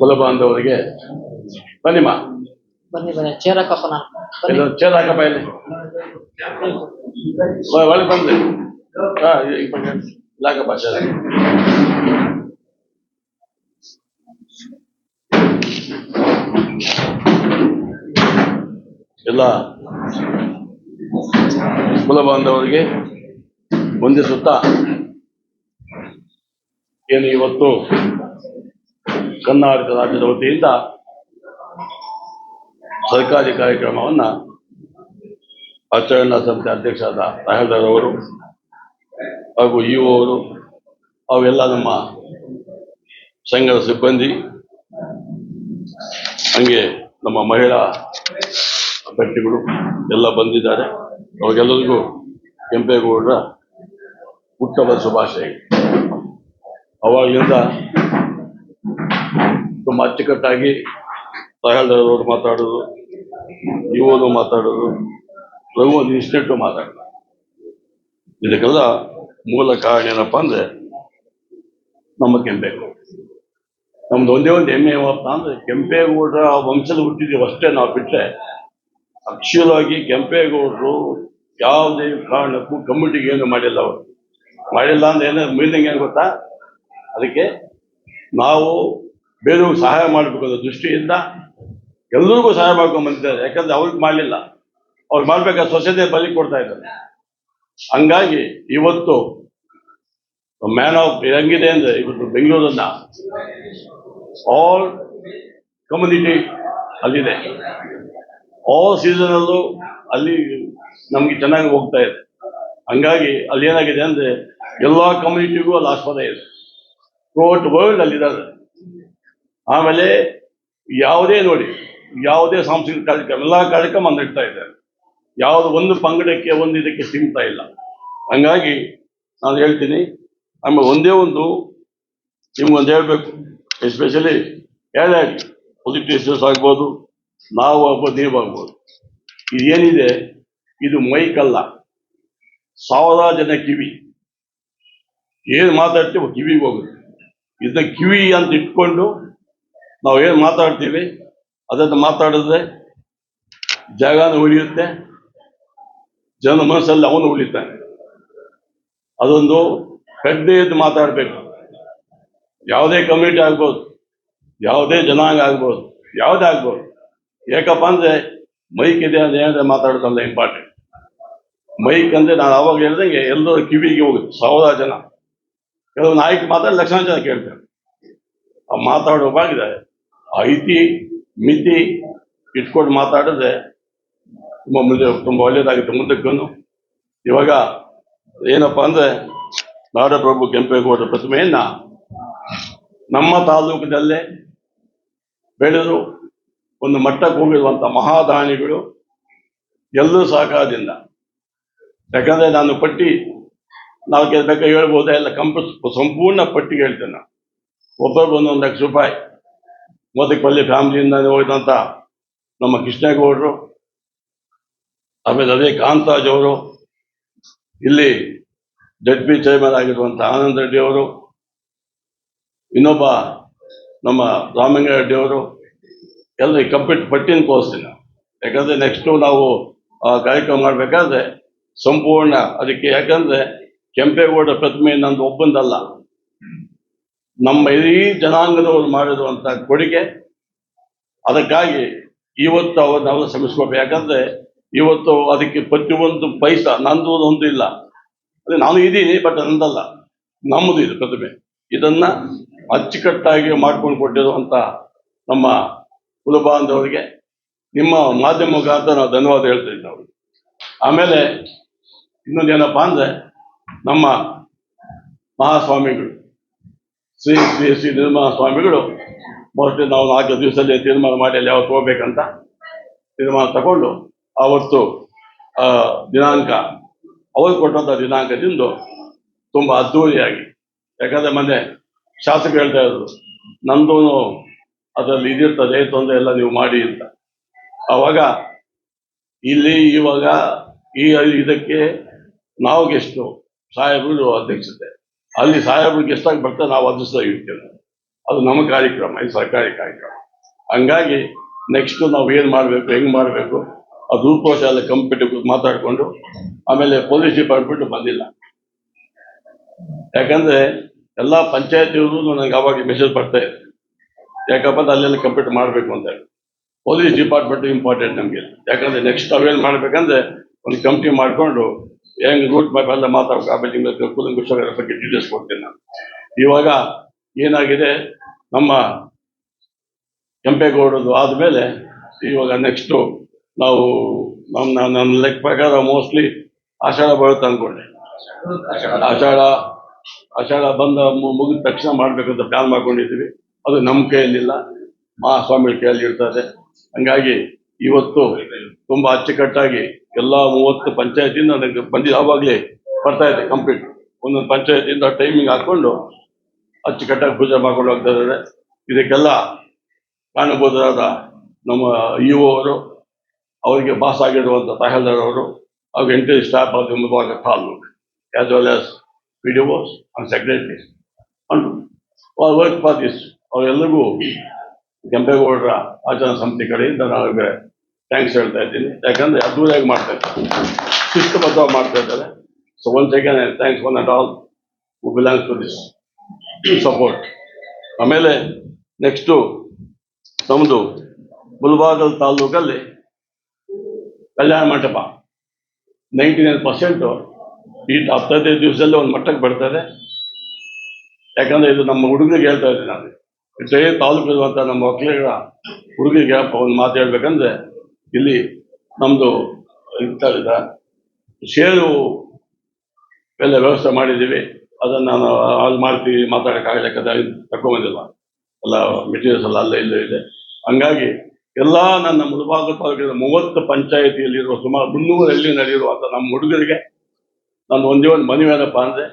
ಕುಲ ಬಾಂಧವರಿಗೆ ಬನ್ನಿಮ್ಮ ಬನ್ನಿ ಬನ್ನಿ. ಚೇರ್ ಹಾಕಪ್ಪ ನಾನು ಬನ್ನಿ. ಇದು ಚೇರ್ ಹಾಕಪ್ಪ ಇಲ್ಲಿ ಒಳ್ಳೆ ಬಂದ್ರಿ. ಹಾ ಚೇರ್ ಎಲ್ಲ ಕುಲ ಬಾಂಧವರಿಗೆ ಹೊಂದಿಸುತ್ತಾ ಏನು ಇವತ್ತು ಕರ್ನಾಟಕ ರಾಜ್ಯದ ವತಿಯಿಂದ ಸರ್ಕಾರಿ ಕಾರ್ಯಕ್ರಮವನ್ನ ಆಚರಣಾ ಸಮಿತಿ ಅಧ್ಯಕ್ಷರಾದ ರಾಹೇಲ್ದಾರ್ ಅವರು ಹಾಗೂ ಇ ಅವರು ಅವೆಲ್ಲ ನಮ್ಮ ಸಂಘದ ಸಿಬ್ಬಂದಿ, ಹಂಗೆ ನಮ್ಮ ಮಹಿಳಾ ಅಭ್ಯರ್ಥಿಗಳು ಎಲ್ಲ ಬಂದಿದ್ದಾರೆ. ಅವ್ರಿಗೆಲ್ಲರಿಗೂ ಕೆಂಪೇಗೌಡರ ಹುಟ್ಟದ ಶುಭಾಶಯ. ಅವಾಗಲಿಂದ ತುಂಬ ಅಚ್ಚುಕಟ್ಟಾಗಿ ಸಹಲ್ದವರು ಮಾತಾಡೋದು ಇವರು ಮಾತಾಡೋದು, ರಘು ಒಂದು ಇನ್ಸ್ಟೆಂಟ್ ಮಾತಾಡೋದು. ಇದಕ್ಕೆಲ್ಲ ಮೂಲ ಕಾರಣ ಏನಪ್ಪ ಅಂದ್ರೆ ನಮ್ಮ ಕೆಂಪೇಗೌಡ. ನಮ್ದು ಒಂದೇ ಒಂದು ಹೆಮ್ಮೆ ಏನಪ್ಪ ಅಂದ್ರೆ ಕೆಂಪೇಗೌಡರ ವಂಶದ ಹುಟ್ಟಿದ್ದೀವಿ ಅಷ್ಟೇ ನಾವು ಬಿಟ್ಟರೆ ಅಕ್ಷರವಾಗಿ ಕೆಂಪೇಗೌಡರು ಯಾವುದೇ ಕಾರಣಕ್ಕೂ ಕಮಿಟಿಗೆ ಏನು ಮಾಡಿಲ್ಲ ಅವರು. ಮಾಡಿಲ್ಲ ಅಂದ್ರೆ ಏನೋ ಮೀನಿಂಗ್ ಏನು ಗೊತ್ತಾ? ಅದಕ್ಕೆ ನಾವು ಬೇರೆಯವ್ರಿಗೆ ಸಹಾಯ ಮಾಡಬೇಕು ಅನ್ನೋ ದೃಷ್ಟಿಯಿಂದ ಎಲ್ಲರಿಗೂ ಸಹಾಯ ಮಾಡ್ಕೊಂಡು ಬಂದಿದ್ದಾರೆ. ಯಾಕಂದ್ರೆ ಅವ್ರಿಗೆ ಮಾಡಲಿಲ್ಲ. ಅವ್ರು ಮಾಡ್ಬೇಕಾದ ಸ್ವಚ್ಛತೆ ಬಲಿ ಕೊಡ್ತಾ ಇದ್ದಾರೆ. ಹಂಗಾಗಿ ಇವತ್ತು ಮ್ಯಾನ್ ಆಫ್ ಹೆಂಗಿದೆ ಅಂದ್ರೆ ಇವತ್ತು ಬೆಂಗಳೂರನ್ನ ಆಲ್ ಕಮ್ಯುನಿಟಿ ಅಲ್ಲಿದೆ. ಆಲ್ ಸೀಸನಲ್ಲೂ ಅಲ್ಲಿ ನಮ್ಗೆ ಚೆನ್ನಾಗಿ ಹೋಗ್ತಾ ಇದೆ. ಹಂಗಾಗಿ ಅಲ್ಲಿ ಏನಾಗಿದೆ ಅಂದ್ರೆ ಎಲ್ಲ ಕಮ್ಯುನಿಟಿಗೂ ಅಲ್ಲಿ ಆಸ್ಪದ ಇದೆ. ಥ್ರೂಔಟ್ ವರ್ಲ್ಡ್ ಅಲ್ಲಿದ್ದಾರೆ. ಆಮೇಲೆ ಯಾವುದೇ ನೋಡಿ, ಯಾವುದೇ ಸಾಂಸ್ಕೃತಿಕ ಕಾರ್ಯಕ್ರಮ, ಎಲ್ಲ ಕಾರ್ಯಕ್ರಮ ನಡೀತಾ ಇದೆ. ಯಾವುದು ಒಂದು ಪಂಗಡಕ್ಕೆ, ಒಂದು ಇದಕ್ಕೆ ಸಿಗ್ತಾ ಇಲ್ಲ. ಹಂಗಾಗಿ ನಾನು ಹೇಳ್ತೀನಿ ಆಮೇಲೆ ಒಂದೇ ಒಂದು, ನಿಮ್ಗೊಂದು ಹೇಳ್ಬೇಕು. ಎಸ್ಪೆಷಲಿ ಹೇಳಿ ಪೊಲಿಟಿಷಿಯನ್ಸ್ ಆಗ್ಬೋದು, ನಾವು ಆಗ್ಬೋದು, ನೀವು ಆಗ್ಬೋದು. ಇದೇನಿದೆ ಇದು ಮೈಕ್ ಅಲ್ಲ. ಸಾವಿರ ಜನ ಕಿವಿ. ಏನು ಮಾತಾಡ್ತೀವಿ ಕಿವಿಗೆ ಹೋಗುತ್ತೆ. ಇದನ್ನ ಕಿವಿ ಅಂತ ಇಟ್ಕೊಂಡು ನಾವು ಏನು ಮಾತಾಡ್ತೀವಿ? ಅದನ್ನು ಮಾತಾಡಿದ್ರೆ ಜಾಗನ ಉಳಿಯುತ್ತೆ. ಜನ ಮನಸ್ಸಲ್ಲಿ ಅವನು ಉಳಿತಾನೆ. ಅದೊಂದು ಎದ್ದು ಮಾತಾಡಬೇಕು. ಯಾವುದೇ ಕಮ್ಯುನಿಟಿ ಆಗ್ಬೋದು, ಯಾವುದೇ ಜನಾಂಗ ಆಗ್ಬೋದು, ಯಾವುದೇ ಆಗ್ಬೋದು. ಯಾಕಪ್ಪ ಅಂದ್ರೆ ಮೈಕ್ ಇದೆ ಅಂದ್ರೆ ಏನಾದ್ರೆ ಮಾತಾಡೋದಲ್ಲ ಇಂಪಾರ್ಟೆಂಟ್ ಮೈಕ್ ಅಂದರೆ ನಾನು ಅವಾಗ ಹೇಳ್ದಂಗೆ ಎಲ್ಲರೂ ಕಿವಿಗೆ ಹೋಗುತ್ತೆ ಸಾವಿರ ಜನ. ಕೆಲವು ನಾಯಕ ಮಾತಾಡಿ ಲಕ್ಷಾಂತರ ಜನ ಕೇಳ್ತಾರೆ. ಆ ಮಾತಾಡುವಾಗಿದೆ ಐತಿ, ಮಿತಿ ಇಟ್ಕೊಂಡು ಮಾತಾಡಿದ್ರೆ ತುಂಬ ಮುಂದೆ, ತುಂಬ ಒಳ್ಳೇದಾಗುತ್ತೆ. ಮುಂದಕ್ಕೂ ಇವಾಗ ಏನಪ್ಪ ಅಂದ್ರೆ ನಾಡಪ್ರಭು ಕೆಂಪೇಗೌಡರ ಪ್ರತಿಮೆಯನ್ನ ನಮ್ಮ ತಾಲೂಕಿನಲ್ಲೇ ಬೆಳೆದು ಒಂದು ಮಟ್ಟಕ್ಕೆ ಹೋಗಿರುವಂಥ ಮಹಾದಾನಿಗಳು ಎಲ್ಲರೂ ಸಹಕಾರದಿಂದ ಯಾಕಂದರೆ ನಾನು ಪಟ್ಟಿ, ನಾಲ್ಕೈದು ಬೇಕಾ ಹೇಳ್ಬೋದೇ? ಎಲ್ಲ ಕಂಪಸ್, ಸಂಪೂರ್ಣ ಪಟ್ಟಿಗೆ ಹೇಳ್ತೇನೆ ಒಂದೊಂದು ಲಕ್ಷ ರೂಪಾಯಿ. ಮೋದಕಪಲ್ಲಿ ಫ್ಯಾಮಿಲಿಯಿಂದ ಹೋಗಿದಂತ ನಮ್ಮ ಕೃಷ್ಣೇಗೌಡರು, ಆಮೇಲೆ ಅದೇ ಕಾಂತಾಜ್ ಅವರು, ಇಲ್ಲಿ ಜಡ್ ಬಿ ಚೇರ್ಮನ್ ಆಗಿರುವಂತ ಆನಂದ್ ರೆಡ್ಡಿ ಅವರು, ಇನ್ನೊಬ್ಬ ನಮ್ಮ ರಾಮಲಿಂಗ ರೆಡ್ಡಿ ಅವರು ಎಲ್ಲ ಕಂಪ್ಲೀಟ್ ಪಟ್ಟಿನ ಕೋರ್ಸ್ತೀನಿ. ಯಾಕಂದ್ರೆ ನೆಕ್ಸ್ಟ್ ನಾವು ಕಾರ್ಯಕ್ರಮ ಮಾಡಬೇಕಾದ್ರೆ ಸಂಪೂರ್ಣ ಅದಕ್ಕೆ ಯಾಕಂದ್ರೆ ಕೆಂಪೇಗೌಡ ಪ್ರತಿಮೆ ನಂದು ಒಬ್ಬಂದಲ್ಲ ನಮ್ಮ ಇಡೀ ಜನಾಂಗದವರು ಮಾಡಿರುವಂತಹ ಕೊಡುಗೆ. ಅದಕ್ಕಾಗಿ ಇವತ್ತು ನಾವು ಶ್ರಮಿಸ್ಕೋಬೇಕು. ಯಾಕಂದ್ರೆ ಇವತ್ತು ಅದಕ್ಕೆ ಪ್ರತಿಯೊಂದು ಪೈಸ ನಂದು ಒಂದು ಇಲ್ಲ ಅದೇ ನಾನು ಇದ್ದೀನಿ ಬಟ್ ನಂದಲ್ಲ. ನಮ್ಮದು ಇದು ಪ್ರತಿಮೆ. ಇದನ್ನ ಅಚ್ಚುಕಟ್ಟಾಗಿ ಮಾಡ್ಕೊಂಡು ಕೊಟ್ಟಿರುವಂತ ನಮ್ಮ ಕುಲಬಾಂಧವರಿಗೆ ನಿಮ್ಮ ಮಾಧ್ಯಮ ಮುಖಾಂತರ ನಾವು ಧನ್ಯವಾದ ಹೇಳ್ತೀವಿ ನಾವು ಆಮೇಲೆ ಇನ್ನೊಂದು ಏನಪ್ಪಾ ಅಂದ್ರೆ ನಮ್ಮ ಮಹಾಸ್ವಾಮಿಗಳು. ಶ್ರೀ ಶ್ರೀ ಶ್ರೀ ನಿರ್ಮಲಾ ಸ್ವಾಮಿಗಳು ಮೊದಲು ನಾವು ನಾಲ್ಕು ದಿವಸದಲ್ಲಿ ತೀರ್ಮಾನ ಮಾಡಿ ಅಲ್ಲಿ ಯಾವತ್ತು ಹೋಗ್ಬೇಕಂತ ತೀರ್ಮಾನ ತಗೊಂಡು ಆವತ್ತು ದಿನಾಂಕ, ಅವರು ಕೊಟ್ಟಂತ ದಿನಾಂಕದಿಂದ ತುಂಬಾ ಅದ್ಧೂರಿಯಾಗಿ ಯಾಕಂದ್ರೆ ಮೊನ್ನೆ ಶಾಸಕ ಹೇಳ್ತಾ ಇದ್ರು ನಂದು ಅದರಲ್ಲಿ ಇದಿರ್ತದೆ ತೊಂದರೆ ಎಲ್ಲ ನೀವು ಮಾಡಿ ಅಂತ. ಅವಾಗ ಇಲ್ಲಿ ಇವಾಗ ಈ, ಇದಕ್ಕೆ ನಾವು ಗೆಸ್ಟು ಸಾಹೇಬರು ಅಧ್ಯಕ್ಷತೆ. ಅಲ್ಲಿ ಸಾಹೇಬರು ಗೆಸ್ಟ್ ಆಗಿ ಬರ್ತಾರೆ, ನಾವು ಅದೃಷ್ಟ ಇರ್ತೇವೆ ಅದು ನಮ್ಮ ಕಾರ್ಯಕ್ರಮ, ಇದು ಸರ್ಕಾರಿ ಕಾರ್ಯಕ್ರಮ. ಹಂಗಾಗಿ ನೆಕ್ಸ್ಟ್ ನಾವು ಏನು ಮಾಡಬೇಕು, ಹೆಂಗ್ ಮಾಡಬೇಕು ಅದು ರೂಪಕೋಶ ಎಲ್ಲ ಕಂಪ್ಯೂಟರ್ ಮಾತಾಡಿಕೊಂಡು, ಆಮೇಲೆ ಪೊಲೀಸ್ ಡಿಪಾರ್ಟ್ಮೆಂಟ್ ಬಂದಿಲ್ಲ. ಯಾಕಂದ್ರೆ ಎಲ್ಲ ಪಂಚಾಯತಿಯವರು ನನಗೆ ಅವಾಗ ಮೆಸೇಜ್ ಬರ್ತಾ ಇದೆ ಯಾಕಪ್ಪ ಅಂದ್ರೆ ಅಲ್ಲೆಲ್ಲ ಕಂಪ್ಯೂಟರ್ ಮಾಡಬೇಕು ಅಂತ ಹೇಳಿ. ಪೊಲೀಸ್ ಡಿಪಾರ್ಟ್ಮೆಂಟ್ ಇಂಪಾರ್ಟೆಂಟ್ ನಮಗೆ. ಯಾಕಂದ್ರೆ ನೆಕ್ಸ್ಟ್ ನಾವೇನು ಮಾಡ್ಬೇಕಂದ್ರೆ ಒಂದು ಕಂಪ್ನಿ ಮಾಡಿಕೊಂಡು ಹೆಂಗ್ ರೂಟ್ ಮ್ಯಾಪ್ ಎಲ್ಲ ಮಾತಾಡ್ಬೇಕು, ಆ ನಿಮ್ಗೆ ಕೂಲಂಕುಷರ ಬಗ್ಗೆ ಡೀಟೇಲ್ಸ್ ಕೊಡ್ತೀನಿ ನಾನು. ಇವಾಗ ಏನಾಗಿದೆ, ನಮ್ಮ ಕೆಂಪೇಗೌಡದು ಆದಮೇಲೆ ಇವಾಗ ನೆಕ್ಸ್ಟು ನಾವು ನಮ್ಮ, ನನ್ನ ಲೆಕ್ಕ ಪ್ರಕಾರ ಮೋಸ್ಟ್ಲಿ ಆಷಾಢ ಬರುತ್ತೆ ಅಂದ್ಕೊಂಡೆ ಆಷಾಢ ಆಷಾಢ ಬಂದ ಮುಗಿದ ತಕ್ಷಣ ಮಾಡಬೇಕಂತ ಪ್ಲಾನ್ ಮಾಡ್ಕೊಂಡಿದ್ದೀವಿ. ಅದು ನಮ್ಮ ಕೈಯಲ್ಲಿಲ್ಲ. ಮಹಾಸ್ವಾಮಿ ಕೈಯಲ್ಲಿ ಇರ್ತದೆ. ಹಂಗಾಗಿ ಇವತ್ತು ತುಂಬ ಅಚ್ಚುಕಟ್ಟಾಗಿ ಎಲ್ಲಾ ಮೂವತ್ತು ಪಂಚಾಯತಿಂದ ನನಗೆ ಬಂದಿದ್ದು ಆವಾಗಲೇ ಬರ್ತಾ ಇದೆ ಕಂಪ್ಲೀಟ್ ಒಂದೊಂದು ಪಂಚಾಯತಿಂದ ಟೈಮಿಂಗ್ ಹಾಕೊಂಡು ಅಚ್ಚುಕಟ್ಟಾಗಿ ಪೂಜೆ ಮಾಡ್ಕೊಂಡು ಹೋಗ್ತಾ ಇದ್ದಾರೆ. ಇದಕ್ಕೆಲ್ಲ ಕಾರಣಬೋಧರಾದ ನಮ್ಮ ಇ ಒ ಅವರು, ಅವರಿಗೆ ಬಾಸ್ ಆಗಿರುವಂಥ ತಹಲ್ದಾರ್ ಅವರು, ಹಾಗೂ ಎಂಟೈರ್ ಸ್ಟಾಫ್ ಆಫ್ ದ ವಿಭಾಗ taluk as well as P D Os and secretaries and work for this ಅವರೆಲ್ಲರಿಗೂ ಕೆಂಪೇಗೌಡರ ಆಚರಣಾ ಸಮಿತಿ ಕಡೆಯಿಂದ ಅವ್ರಿಗೆ ಥ್ಯಾಂಕ್ಸ್ ಹೇಳ್ತಾ ಇದ್ದೀನಿ ಯಾಕಂದ್ರೆ ಅದ್ದೂರಿಯಾಗಿ ಮಾಡ್ತಾ ಇದ್ದಾರೆ. ಶಿಸ್ತುಬದ್ಧವಾಗಿ ಮಾಡ್ತಾ ಇದ್ದಾರೆ. So one second thanks one and all belongs to this support ಆಮೇಲೆ ನೆಕ್ಸ್ಟು ನಮ್ಮದು ಗುಲ್ಬಾಗಲ್ ತಾಲೂಕಲ್ಲಿ Kalyana Mantapa. Ninety nine percent ಈ ಹತ್ತೈದು ದಿವಸದಲ್ಲಿ ಒಂದು ಮಟ್ಟಕ್ಕೆ ಬರ್ತಾರೆ ಯಾಕಂದ್ರೆ ಇದು ನಮ್ಮ ಹುಡುಗರಿಗೆ ಹೇಳ್ತಾ ಇದ್ದೀನಿ ನಾನು. ಜಯ ತಾಲೂಕು ಇರುವಂಥ ನಮ್ಮ ಮಕ್ಕಳಿಗೆ ಹುಡುಗರಿಗೆ ಒಂದು ಮಾತು ಹೇಳ್ಬೇಕಂದ್ರೆ ಇಲ್ಲಿ ನಮ್ಮದು ಇಂಥ ಷೇರು ಎಲ್ಲ ವ್ಯವಸ್ಥೆ ಮಾಡಿದ್ದೀವಿ. ಅದನ್ನು ನಾನು ಅಲ್ಲಿ ಮಾಡ್ತೀವಿ ಮಾತಾಡೋಕ್ಕಾಗಲ್ಲ ಯಾಕಂದ್ರೆ ತಗೊಂಬಂದಿಲ್ಲ ಎಲ್ಲ ಮೆಟೀರಿಯಲ್ಸ್ ಎಲ್ಲ ಅಲ್ಲೇ ಇಲ್ಲೇ ಇದೆ. ಹಂಗಾಗಿ ಎಲ್ಲ ನನ್ನ ಮುಳುಬಾಗ ತಾಲೂಕಿನ ಮೂವತ್ತು ಪಂಚಾಯತಿಯಲ್ಲಿರುವ ಸುಮಾರು ಮುನ್ನೂರಲ್ಲಿ ನಡೆಯುವಂಥ ನಮ್ಮ ಹುಡುಗರಿಗೆ ನಾನು ಒಂದೇ ಒಂದು ಮನವಿ ಏನಪ್ಪ ಅಂದರೆ